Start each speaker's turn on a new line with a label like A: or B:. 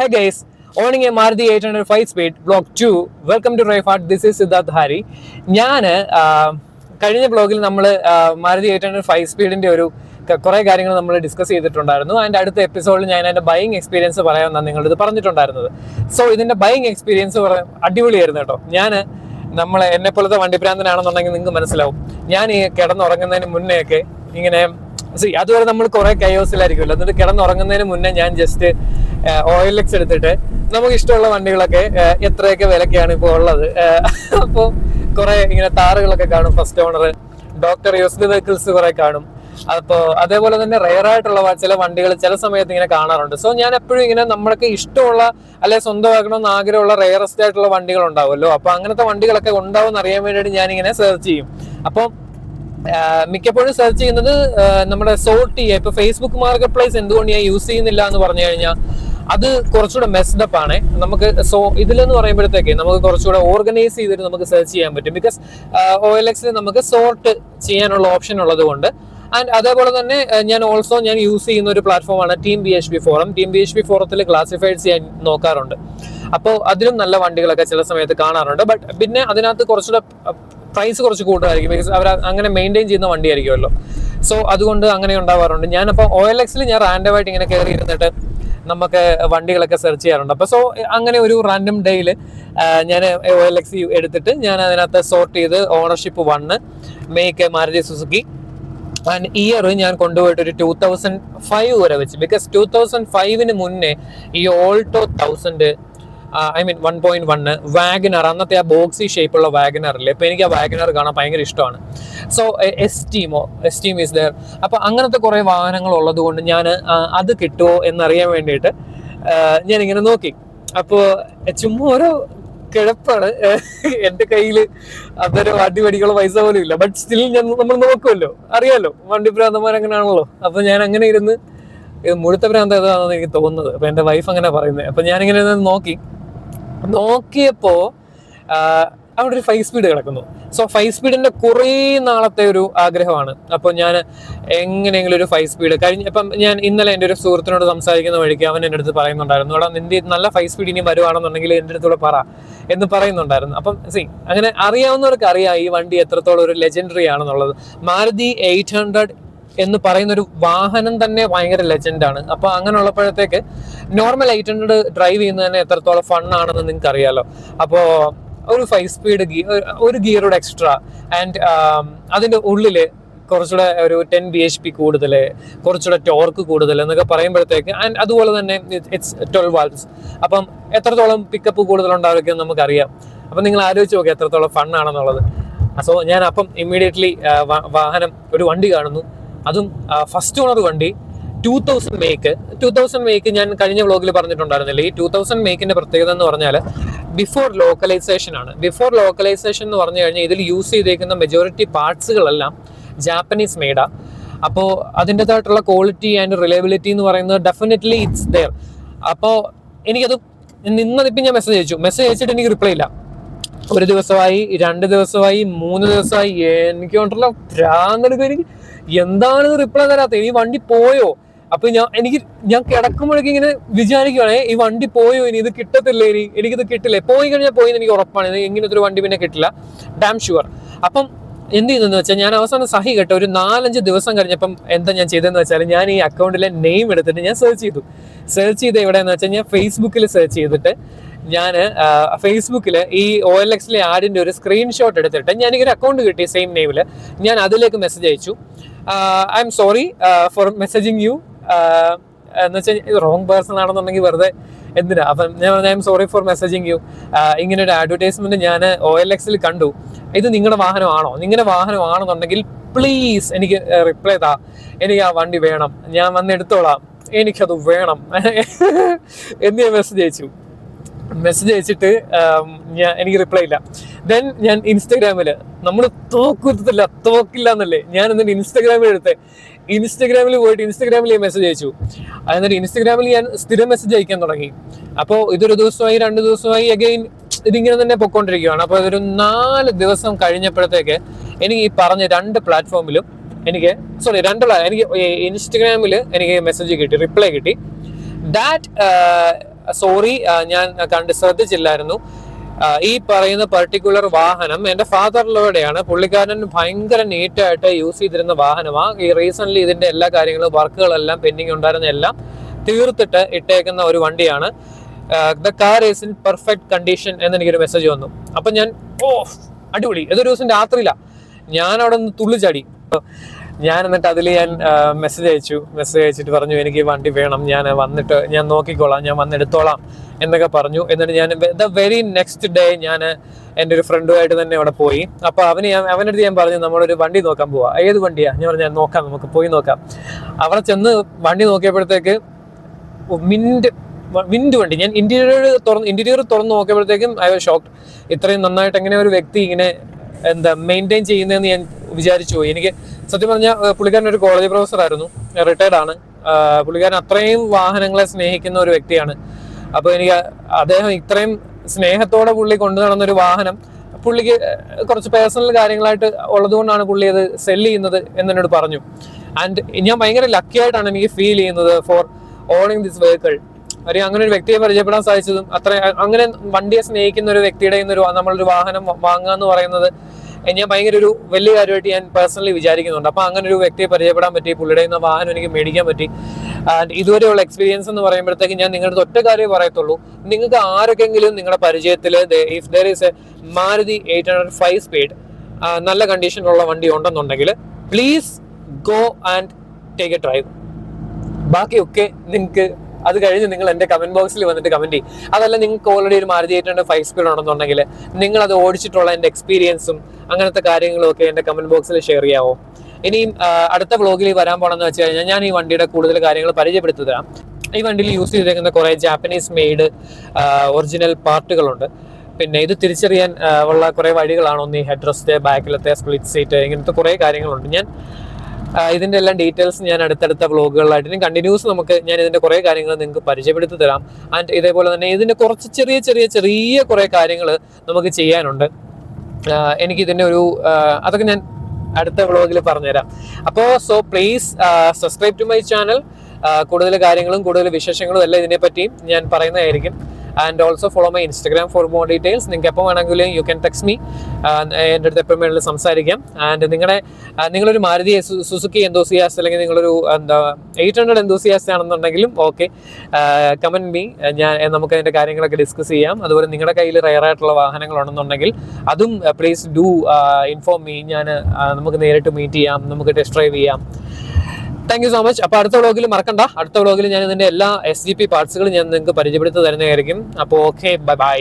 A: Hey a Maruti eight hundred 805 speed block 2. Welcome to Rayfart. This is Siddharth Hari ഞാൻ കഴിഞ്ഞ ബ്ലോഗിൽ നമ്മൾ Maruti eight hundred five സ്പീഡിന്റെ ഒരു കുറേ കാര്യങ്ങൾ നമ്മൾ ഡിസ്കസ് ചെയ്തിട്ടുണ്ടായിരുന്നു. അതിന്റെ അടുത്ത എപ്പിസോഡിൽ ഞാൻ എന്റെ ബൈങ് എക്സ്പീരിയൻസ് പറയാമെന്നാണ് നിങ്ങളിത് പറഞ്ഞിട്ടുണ്ടായിരുന്നത്. സോ ഇതിന്റെ ബൈങ് എക്സ്പീരിയൻസ് അടിപൊളിയായിരുന്നു കേട്ടോ. ഞാൻ നമ്മൾ എന്നെ പോലത്തെ വണ്ടിപ്രാന്തനാണെന്നുണ്ടെങ്കിൽ നിങ്ങൾക്ക് മനസ്സിലാവും. ഞാൻ ഈ കിടന്നുറങ്ങുന്നതിന് മുന്നേ ഒക്കെ ഇങ്ങനെ സി അതുവരെ നമ്മൾ കുറെ കയോസിലായിരിക്കുമല്ലോ എന്നിട്ട് കിടന്നുറങ്ങുന്നതിന് മുന്നേ ഞാൻ ജസ്റ്റ് ഓയിൽ എക്സ് എടുത്തിട്ട് നമുക്ക് ഇഷ്ടമുള്ള വണ്ടികളൊക്കെ എത്രയൊക്കെ വിലക്കാണ് ഇപ്പോൾ ഉള്ളത്? അപ്പോൾ കുറെ ഇങ്ങനെ താറുകളൊക്കെ കാണും first owner doctor used vehicles കുറെ കാണും. അപ്പോൾ അതേപോലെ തന്നെ റെയർ ആയിട്ടുള്ള ചില വണ്ടികൾ ചില സമയത്ത് ഇങ്ങനെ കാണാറുണ്ട്. സോ ഞാൻ എപ്പോഴും ഇങ്ങനെ നമ്മൾക്ക് ഇഷ്ടമുള്ള അല്ലെ സ്വന്തമാക്കണമെന്ന് ആഗ്രഹമുള്ള റെയറസ്റ്റ് ആയിട്ടുള്ള വണ്ടികൾ ഉണ്ടാവുമല്ലോ. അപ്പൊ അങ്ങനത്തെ വണ്ടികളൊക്കെ ഉണ്ടാവും അറിയാൻ വേണ്ടിയിട്ട് ഞാൻ ഇങ്ങനെ സെർച്ച് ചെയ്യും. അപ്പം മിക്കപ്പോഴും സെർച്ച് ചെയ്യുന്നത് നമ്മുടെ സോർട്ട് ചെയ്യുക ഇപ്പൊ ഫേസ്ബുക്ക് മാർക്കറ്റ് പ്ലേസ് എന്തുകൊണ്ട് ഞാൻ യൂസ് ചെയ്യുന്നില്ല എന്ന് പറഞ്ഞു കഴിഞ്ഞാൽ അത് കുറച്ചുകൂടെ മെസ്ഡപ്പ് ആണ്. നമുക്ക് സോ ഇതിലെന്ന് പറയുമ്പോഴത്തേക്ക് നമുക്ക് കുറച്ചുകൂടെ ഓർഗനൈസ് ചെയ്തിട്ട് നമുക്ക് സെർച്ച് ചെയ്യാൻ പറ്റും. ബിക്കോസ് ഒ എൽ എക്സിൽ നമുക്ക് സോർട്ട് ചെയ്യാനുള്ള ഓപ്ഷൻ ഉള്ളത് കൊണ്ട്. ആൻഡ് അതേപോലെ തന്നെ ഞാൻ ഓൾസോ ഞാൻ യൂസ് ചെയ്യുന്ന ഒരു പ്ലാറ്റ്ഫോമാണ് team B H B forum team B H B ഫോറത്തിൽ ക്ലാസിഫൈഡ്സ് ചെയ്യാൻ നോക്കാറുണ്ട്. അപ്പോൾ അതിലും നല്ല വണ്ടികളൊക്കെ ചില സമയത്ത് കാണാറുണ്ട്. ബട്ട് പിന്നെ അതിനകത്ത് കുറച്ചുകൂടെ പ്രൈസ് കുറച്ച് കൂടുതലായിരിക്കും. ബിക്കോസ് അവർ അങ്ങനെ മെയിന്റെയിൻ ചെയ്യുന്ന വണ്ടിയായിരിക്കുമല്ലോ. സോ അതുകൊണ്ട് അങ്ങനെ ഉണ്ടാവാറുണ്ട്. ഞാനപ്പോൾ ഒ എൽ എക്സിൽ ഞാൻ റാൻഡമായിട്ട് ഇങ്ങനെ കയറി ഇരുന്നിട്ട് നമുക്ക് വണ്ടികളൊക്കെ സെർച്ച് ചെയ്യാറുണ്ട്. അപ്പോൾ സോ അങ്ങനെ ഒരു റാൻഡം ഡേയിൽ ഞാൻ ഒ എൽ എക്സ് എടുത്തിട്ട് ഞാൻ അതിനകത്ത് സോർട്ട് ചെയ്ത് ownership one make Maruti Suzuki. And year ഞാൻ കൊണ്ടുപോയിട്ട് ഒരു ടൂ തൗസൻഡ് ഫൈവ് വരെ വെച്ച്. ബിക്കോസ് ടൂ തൗസൻഡ് ഫൈവിന് മുന്നേ ഈ Alto thousand I mean one point one WagonR അന്നത്തെ ആ ബോക്സി ഷേപ്പുള്ള വാഗനറില്ലേ അപ്പൊ എനിക്ക് ആ വാഗനർ കാണാൻ ഭയങ്കര ഇഷ്ടമാണ്. സോ എസ് ടീമോ എസ് ടീം ഈസ് ദർ അപ്പൊ അങ്ങനത്തെ കുറെ വാഹനങ്ങൾ ഉള്ളത് കൊണ്ട് ഞാൻ അത് കിട്ടുമോ എന്നറിയാൻ വേണ്ടിയിട്ട് ഞാൻ ഇങ്ങനെ നോക്കി. അപ്പോൾ ചുമ്മാ ഓരോ കിഴപ്പാണ്. എന്റെ കയ്യിൽ അതൊരു വണ്ടി മേടിക്കാനുള്ള പൈസ പോലും ഇല്ല. ബട്ട് സ്റ്റിൽ ഞാൻ നമ്മൾ നോക്കുമല്ലോ അറിയാലോ വണ്ടി ഭ്രാന്തമാർ അങ്ങനെയാണല്ലോ അപ്പൊ ഞാൻ അങ്ങനെ ഇരുന്ന് മുഴുത്ത ഭ്രാന്ത ഏതാണെന്ന് എനിക്ക് തോന്നുന്നത്. അപ്പൊ എന്റെ വൈഫ് അങ്ങനെ പറയുന്നത് അപ്പൊ ഞാനിങ്ങനെ നോക്കി. നോക്കിയപ്പോ അവിടെ ഒരു ഫൈവ് സ്പീഡ് കിടക്കുന്നു. സോ ഫൈവ് സ്പീഡിന്റെ കുറേ നാളത്തെ ഒരു ആഗ്രഹമാണ്. അപ്പോൾ ഞാൻ എങ്ങനെയെങ്കിലും ഒരു ഫൈവ് സ്പീഡ് കഴിഞ്ഞ ഇപ്പം ഞാൻ ഇന്നലെ എന്റെ ഒരു സുഹൃത്തിനോട് സംസാരിക്കുന്ന വഴിക്ക് അവൻ എന്റെ അടുത്ത് പറയുന്നുണ്ടായിരുന്നു എടാ നിന്റെ നല്ല ഫൈവ് സ്പീഡ് ഇനി വരുവാണെന്നുണ്ടെങ്കിൽ എന്റെ അടുത്തൂടെ പറ എന്ന് പറയുന്നുണ്ടായിരുന്നു. അപ്പം സി അങ്ങനെ അറിയാവുന്നവർക്ക് അറിയാം ഈ വണ്ടി എത്രത്തോളം ഒരു ലെജൻഡറി ആണെന്നുള്ളത്. മാരുതി എയ്റ്റ് ഹൺഡ്രഡ് എന്ന് പറയുന്ന ഒരു വാഹനം തന്നെ ഭയങ്കര ലെജൻഡാണ് ആണ്. അപ്പൊ അങ്ങനെ ഉള്ളപ്പോഴത്തേക്ക് നോർമൽ എയ്റ്റ് ഹൺഡ്രഡ് ഡ്രൈവ് ചെയ്യുന്നത് തന്നെ എത്രത്തോളം ഫണ്ണാണെന്ന് നിങ്ങൾക്ക് അറിയാലോ അപ്പോൾ ഒരു ഫൈവ് സ്പീഡ് ഗിയർ ഒരു ഗിയറോട് എക്സ്ട്രാ ആൻഡ് അതിന്റെ ഉള്ളിൽ കുറച്ചുകൂടെ ഒരു ടെൻ ബി എച്ച് പി കൂടുതൽ കുറച്ചുകൂടെ ടോർക്ക് കൂടുതൽ എന്നൊക്കെ പറയുമ്പോഴത്തേക്ക് ആൻഡ് അതുപോലെ തന്നെ ഇറ്റ്സ് ട്വൽവ് വാൾസ് അപ്പം എത്രത്തോളം പിക്കപ്പ് കൂടുതൽ ഉണ്ടാവുമെന്ന് നമുക്കറിയാം. അപ്പം നിങ്ങൾ ആലോചിച്ച് നോക്കുക എത്രത്തോളം ഫണ്ണാണെന്നുള്ളത് സോ ഞാൻ അപ്പം ഇമ്മീഡിയറ്റ്ലി വാഹനം ഒരു വണ്ടി കാണുന്നു. അതും ഫസ്റ്റ് ഓണർ വണ്ടി two thousand make two thousand make ഞാൻ കഴിഞ്ഞ വ്ളോഗിൽ പറഞ്ഞിട്ടുണ്ടായിരുന്നില്ല? ഈ ടൂ തൗസൻഡ് മേക്കിന്റെ പ്രത്യേകത എന്ന് പറഞ്ഞാൽ ബിഫോർ ലോക്കലൈസേഷൻ ആണ്. ബിഫോർ ലോക്കലൈസേഷൻ എന്ന് പറഞ്ഞു കഴിഞ്ഞാൽ ഇതിൽ യൂസ് ചെയ്തേക്കുന്ന മെജോറിറ്റി പാർട്സുകളെല്ലാം ജാപ്പനീസ് മെയ്ഡാ അപ്പോൾ അതിന്റെതായിട്ടുള്ള ക്വാളിറ്റി ആൻഡ് റിലയബിലിറ്റി എന്ന് പറയുന്നത് ഡെഫിനറ്റ്ലി ഇറ്റ്സ് ദെയർ അപ്പോൾ എനിക്കത് നിന്നതിപ്പം ഞാൻ മെസ്സേജ് അയച്ചു. മെസ്സേജ് അയച്ചിട്ട് എനിക്ക് റിപ്ലൈ ഇല്ല. ഒരു ദിവസമായി രണ്ട് ദിവസമായി മൂന്ന് ദിവസമായി. എനിക്ക് കൊണ്ടുള്ള ഭ്രാന്തെടുക്കും എനിക്ക് എന്താണ് റിപ്ലൈ തരാത്ത. ഈ വണ്ടി പോയോ? അപ്പൊ ഞാൻ എനിക്ക് ഞാൻ കിടക്കുമ്പോഴേക്കും ഇങ്ങനെ വിചാരിക്കുവാണേ ഈ വണ്ടി പോയോ? ഇനി ഇത് കിട്ടത്തില്ല? ഇനി എനിക്കിത് കിട്ടില്ലേ? പോയി കഴിഞ്ഞാൽ പോയി എനിക്ക് ഉറപ്പാണ്. ഇങ്ങനത്തെ ഒരു വണ്ടി പിന്നെ കിട്ടില്ല. ഡാം ഷുവർ അപ്പം എന്ത് ചെയ്തെന്ന് വെച്ചാൽ ഞാൻ അവസാനം സഹി കേട്ടോ ഒരു നാലഞ്ച് ദിവസം കഴിഞ്ഞപ്പം എന്താ ഞാൻ ചെയ്തതെന്ന് വെച്ചാൽ ഞാൻ ഈ അക്കൗണ്ടിലെ നെയിം എടുത്തിട്ട് ഞാൻ സെർച്ച് ചെയ്തു. സെർച്ച് ചെയ്ത് എവിടെയെന്ന് വെച്ചാൽ ഞാൻ ഫേസ്ബുക്കിൽ സെർച്ച് ചെയ്തിട്ട് ഞാൻ ഫേസ്ബുക്കിൽ ഈ ഒ എൽ എക്സിലെ ആഡിന്റെ ഒരു സ്ക്രീൻഷോട്ട് എടുത്തിട്ട് ഒരു അക്കൗണ്ട് കിട്ടി സെയിം നെയിമിൽ ഞാൻ അതിലേക്ക് മെസ്സേജ് അയച്ചു. I'm sorry for messaging you എന്ന് വെച്ചാൽ ഇത് റോങ് പേഴ്സൺ ആണെന്നുണ്ടെങ്കിൽ വെറുതെ എന്തിനാ? അപ്പം ഞാൻ I'm sorry for messaging you ഇങ്ങനെ ഒരു അഡ്വർടൈസ്മെന്റ് ഞാൻ ഒ എൽ എക്സിൽ കണ്ടു. ഇത് നിങ്ങളുടെ വാഹനമാണോ? നിങ്ങളുടെ വാഹനമാണെന്നുണ്ടെങ്കിൽ പ്ലീസ് എനിക്ക് റിപ്ലൈ താ. എനിക്ക് ആ വണ്ടി വേണം. ഞാൻ വന്ന് എടുത്തോളാം. എനിക്കത് വേണം. എന്ന് ഞാൻ മെസ്സേജ് അയച്ചു. മെസ്സേജ് അയച്ചിട്ട് ഞാൻ എനിക്ക് റിപ്ലൈ ഇല്ല. ദെൻ ഞാൻ ഇൻസ്റ്റാഗ്രാമിൽ നമ്മൾ തോക്കുത്തില്ല തോക്കില്ല എന്നല്ലേ ഞാൻ എന്നിട്ട് ഇൻസ്റ്റാഗ്രാമിൽ എടുത്ത്. ഇൻസ്റ്റാഗ്രാമിൽ പോയിട്ട് ഇൻസ്റ്റാഗ്രാമിൽ മെസ്സേജ് അയച്ചു. എന്നിട്ട് ഇൻസ്റ്റാഗ്രാമിൽ ഞാൻ സ്ഥിരം മെസ്സേജ് അയക്കാൻ തുടങ്ങി. അപ്പോൾ ഇതൊരു ദിവസമായി രണ്ട് ദിവസമായി അഗൈൻ ഇതിങ്ങനെ തന്നെ പൊക്കോണ്ടിരിക്കുകയാണ് അപ്പോൾ ഇതൊരു നാല് ദിവസം കഴിഞ്ഞപ്പോഴത്തേക്ക് എനിക്ക് ഈ പറഞ്ഞ രണ്ട് പ്ലാറ്റ്ഫോമിലും എനിക്ക് സോറി രണ്ടുള്ള എനിക്ക് ഇൻസ്റ്റഗ്രാമിൽ എനിക്ക് മെസ്സേജ് കിട്ടി റിപ്ലൈ കിട്ടി. ദാറ്റ് സോറി ഞാൻ കണ്ട് ശ്രദ്ധിച്ചില്ലായിരുന്നു. ഈ പറയുന്ന പർട്ടിക്കുലർ വാഹനം എന്റെ ഫാദറിലൂടെയാണ് പുള്ളിക്കാരൻ ഭയങ്കര നീറ്റായിട്ട് യൂസ് ചെയ്തിരുന്ന വാഹനമാണ് ഈ റീസെന്റ് ഇതിന്റെ എല്ലാ കാര്യങ്ങളും വർക്കുകളെല്ലാം പെൻഡിങ് ഉണ്ടായിരുന്ന എല്ലാം തീർത്തിട്ട് ഇട്ടേക്കുന്ന ഒരു വണ്ടിയാണ്. The car is in perfect condition എന്ന് എനിക്കൊരു മെസ്സേജ് വന്നു. അപ്പൊ ഞാൻ ഓ അടിപൊളി. ഏതൊരു ദിവസം രാത്രിയില്ല ഞാൻ അവിടെ നിന്ന് തുള്ളിച്ചാടി. ഞാൻ എന്നിട്ട് അതിൽ ഞാൻ മെസ്സേജ് അയച്ചു. മെസ്സേജ് അയച്ചിട്ട് പറഞ്ഞു എനിക്ക് വണ്ടി വേണം. ഞാൻ വന്നിട്ട് ഞാൻ നോക്കിക്കോളാം. ഞാൻ വന്നെടുത്തോളാം. എന്നൊക്കെ പറഞ്ഞു. എന്നിട്ട് ഞാൻ ദ വെരി നെക്സ്റ്റ് ഡേ ഞാൻ എന്റെ ഒരു ഫ്രണ്ടുമായിട്ട് തന്നെ അവിടെ പോയി. അപ്പോൾ അവന് ഞാൻ അവന്റെ അടുത്ത് ഞാൻ പറഞ്ഞു നമ്മളൊരു വണ്ടി നോക്കാൻ പോവാ. ഏത് വണ്ടിയാ? ഞാൻ പറഞ്ഞു "ഞാൻ നോക്കാം. നമുക്ക് പോയി നോക്കാം. അവിടെ ചെന്ന് വണ്ടി നോക്കിയപ്പോഴത്തേക്ക് മിൻഡ് വിൻഡ് വണ്ടി. ഞാൻ ഇന്റീരിയർ തുറന്ന് ഇന്റീരിയർ തുറന്ന് നോക്കിയപ്പോഴത്തേക്കും ഐ വാസ് ഷോക്ക് ഇത്രയും നന്നായിട്ട് എങ്ങനെ ഒരു വ്യക്തി ഇങ്ങനെ എന്താ മെയിന്റെയിൻ ചെയ്യുന്നതെന്ന് ഞാൻ വിചാരിച്ചു പോയി. എനിക്ക് സത്യം പറഞ്ഞാൽ പുള്ളിക്കാരൻ ഒരു കോളേജ് പ്രൊഫസർ ആയിരുന്നു. റിട്ടയർഡ് ആണ്. പുള്ളിക്കാരൻ അത്രയും വാഹനങ്ങളെ സ്നേഹിക്കുന്ന ഒരു വ്യക്തിയാണ്. അപ്പോൾ എനിക്ക് അദ്ദേഹം ഇത്രയും സ്നേഹത്തോടെ പുള്ളി കൊണ്ടു നടന്ന ഒരു വാഹനം പുള്ളിക്ക് കുറച്ച് പേഴ്സണൽ കാര്യങ്ങളായിട്ട് ഉള്ളതുകൊണ്ടാണ് പുള്ളി അത് സെൽ ചെയ്യുന്നത് എന്നോട് പറഞ്ഞു. ആൻഡ് ഞാൻ ഭയങ്കര ലക്കി ആയിട്ടാണ് എനിക്ക് ഫീൽ ചെയ്യുന്നത് ഫോർ ഓണിങ് ദിസ് വെഹിക്കിൾ ഒരു അങ്ങനെ ഒരു വ്യക്തിയെ പരിചയപ്പെടാൻ സാധിച്ചതും അത്ര അങ്ങനെ വണ്ടിയെ സ്നേഹിക്കുന്ന ഒരു വ്യക്തിയുടെ ഒരു നമ്മളൊരു വാഹനം വാങ്ങുക എന്ന് പറയുന്നത് ഞാൻ ഭയങ്കര ഒരു വലിയ കാര്യമായിട്ട് ഞാൻ പേഴ്സണലി വിചാരിക്കുന്നുണ്ട്. അപ്പൊ അങ്ങനെ ഒരു വ്യക്തിയെ പരിചയപ്പെടാൻ പറ്റി പുള്ളിയുടെ നിന്ന് വാഹനം എനിക്ക് മേടിക്കാൻ പറ്റി. ആൻഡ് ഇതുവരെയുള്ള എക്സ്പീരിയൻസ് എന്ന് പറയുമ്പോഴത്തേക്ക് ഞാൻ നിങ്ങളുടെ ഒറ്റ കാര്യമേ പറയത്തുള്ളൂ. നിങ്ങൾക്ക് ആരൊക്കെങ്കിലും നിങ്ങളുടെ പരിചയത്തിൽ if there is a Maruti eight hundred five speed നല്ല കണ്ടീഷനിലുള്ള വണ്ടി ഉണ്ടെന്നുണ്ടെങ്കിൽ please go and take a drive ബാക്കിയൊക്കെ നിങ്ങൾക്ക് അത് കഴിഞ്ഞ് നിങ്ങൾ എന്റെ കമന്റ് ബോക്സിൽ വന്നിട്ട് കമന്റ് ചെയ്യും. അതല്ല നിങ്ങൾക്ക് ഓൾറെഡി ഒരു മാരുതി എയ്റ്റ് ഫൈവ് സ്പീഡ് ഉണ്ടെന്നുണ്ടെങ്കിൽ നിങ്ങൾ അത് ഓടിച്ചിട്ടുള്ള എന്റെ എക്സ്പീരിയൻസും അങ്ങനത്തെ കാര്യങ്ങളും ഒക്കെ എന്റെ കമന്റ് ബോക്സിൽ ഷെയർ ചെയ്യാവോ? ഇനിയും അടുത്ത വ്ളോഗിൽ വരാൻ പോണെന്ന് വെച്ച് കഴിഞ്ഞാൽ ഞാൻ ഈ വണ്ടിയുടെ കൂടുതൽ കാര്യങ്ങൾ പരിചയപ്പെടുത്തി തരാം. ഈ വണ്ടിയിൽ യൂസ് ചെയ്തിരിക്കുന്ന കുറേ ജാപ്പനീസ് മെയ്ഡ് ഒറിജിനൽ പാർട്ടുകളുണ്ട് പിന്നെ ഇത് തിരിച്ചറിയാൻ ഉള്ള കുറേ വഴികളാണ്. ഒന്ന് ഈ ഹെഡ് റെസ്റ്റ് ബാക്കിലത്തെ സ്പ്ലിറ്റ് സീറ്റ് ഇങ്ങനത്തെ കുറേ കാര്യങ്ങളുണ്ട്. ഞാൻ ആ, ഇതിന്റെ എല്ലാം ഡീറ്റെയിൽസ് ഞാൻ അടുത്തടുത്ത വ്ളോഗുകളായിട്ട് ഇനി കണ്ടിന്യൂസ് നമുക്ക് ഞാൻ ഇതിന്റെ കുറേ കാര്യങ്ങൾ നിങ്ങൾക്ക് പരിചയപ്പെടുത്തി തരാം. ആൻഡ് ഇതേപോലെ തന്നെ ഇതിന്റെ കുറച്ച് ചെറിയ ചെറിയ ചെറിയ കുറേ കാര്യങ്ങൾ നമുക്ക് ചെയ്യാനുണ്ട്. എനിക്കിതിന്റെ ഒരു അതൊക്കെ ഞാൻ അടുത്ത വ്ളോഗിൽ പറഞ്ഞുതരാം. അപ്പോൾ so please subscribe to my channel കൂടുതൽ കാര്യങ്ങളും കൂടുതൽ വിശേഷങ്ങളും എല്ലാം ഇതിനെപ്പറ്റിയും ഞാൻ പറയുന്നതായിരിക്കും. And also follow my Instagram for more details നിങ്ങൾക്ക് എപ്പോൾ വേണമെങ്കിലും യു ക്യാൻ ടെക്സ് മീ എന്റെ അടുത്ത് എപ്പോൾ വേണമെങ്കിലും സംസാരിക്കാം. ആൻഡ് നിങ്ങളുടെ ആ, നിങ്ങളൊരു മാരുതി സുസുക്കി എന്തോസിയാസ് അല്ലെങ്കിൽ നിങ്ങളൊരു എന്താ എയ്റ്റ് ഹൺഡ്രഡ് എന്തോസിയാസ് ആണെന്നുണ്ടെങ്കിലും ഓക്കെ കമന്റ് മീ ഞാൻ നമുക്ക് അതിന്റെ കാര്യങ്ങളൊക്കെ ഡിസ്കസ് ചെയ്യാം. അതുപോലെ നിങ്ങളുടെ കയ്യിൽ റയറായിട്ടുള്ള വാഹനങ്ങളുണ്ടെന്നുണ്ടെങ്കിൽ അതും പ്ലീസ് ഡു ഇൻഫോം മീ ഞാൻ നമുക്ക് നേരിട്ട് മീറ്റ് ചെയ്യാം. നമുക്ക് ടെസ്റ്റ് ഡ്രൈവ് ചെയ്യാം. താങ്ക് യു സോ മച്ച് അപ്പോൾ അടുത്ത വ്ളോഗിൽ മറക്കണ്ട. അടുത്ത വ്ളോഗിൽ ഞാൻ ഇതിന്റെ എല്ലാ എസ് ജി പി പാർട്സുകളും ഞാൻ നിങ്ങൾക്ക് പരിചയപ്പെടുത്തി തരുന്നതായിരിക്കും. അപ്പോൾ ഓക്കെ ബൈ ബൈ